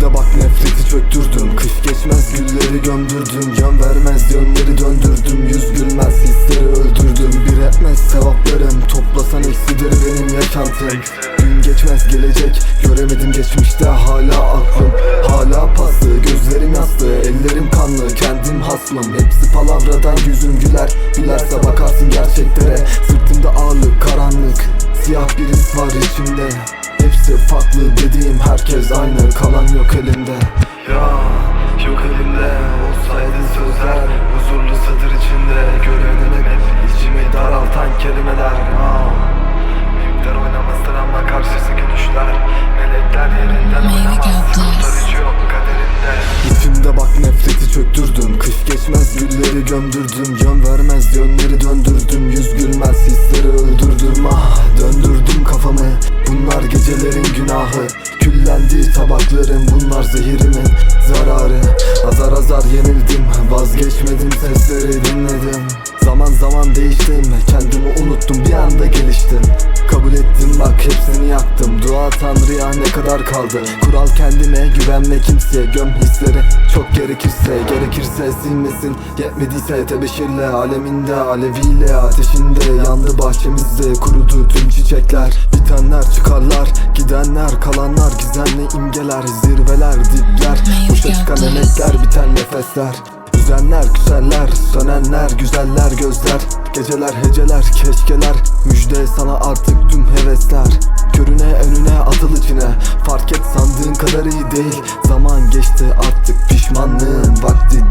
Gözünde bak nefreti çöktürdüm. Kış geçmez gülleri gömdürdüm. Yön vermez yönleri döndürdüm. Yüz gülmez hisleri öldürdüm. Bir etmez sevaplarım Toplasan eksidir benim yaşantım. Gün geçmez gelecek Göremedim geçmişte hala aklım. Hala paslı gözlerim yaslı Ellerim kanlı kendim haslım. Hepsi palavradan yüzüm güler Gülerse bakarsın gerçeklere. Sırtımda ağırlık karanlık Siyah bir iz var içimde. Hepsi farklı dediğim herkes aynı Kalan yok elimde. Ya yok elimde olsaydı sözler Huzurlu satır içinde Görenim hep. İçimi daraltan kelimeler Aa, Büyükler oynamazdır ama karşısı gülüşler. Melekler yerinden oynamaz. Kurtarıcı yok kaderinde. İçimde bak nefreti çöktürdüm Kış geçmez gülleri gömdürdüm. Yön vermez yönleri döndürdüm. Yüz gülmez hisleri öldürdüm. Ah döndürdüm kafamı. Bunlar gecelerin günahı. Küllendi tabaklarım Bunlar zehirimin zararı. Azar azar yenildim Vazgeçmedim sesleri dinledim. Zaman zaman değiştim Kendimi unuttum bir anda geliştim. Kabul ettim yaktım Dua tanrıya ne kadar kaldı? Kural kendine güvenme kimseye. Göm hisleri çok gerekirse Gerekirse silmesin. Yetmediyse tebeşirle Aleminde aleviyle Ateşinde. Yandı bahçemizde Kurudu tüm çiçekler. Bitenler çıkarlar Gidenler kalanlar Gizemli imgeler. Zirveler dipler Boşa çıkan emekler Biten nefesler. Üzenler küseller Sönenler güzeller gözler. Geceler heceler keşkeler. Müjde sana artık kadar iyi değil. Zaman geçti artık pişmanlığın vakti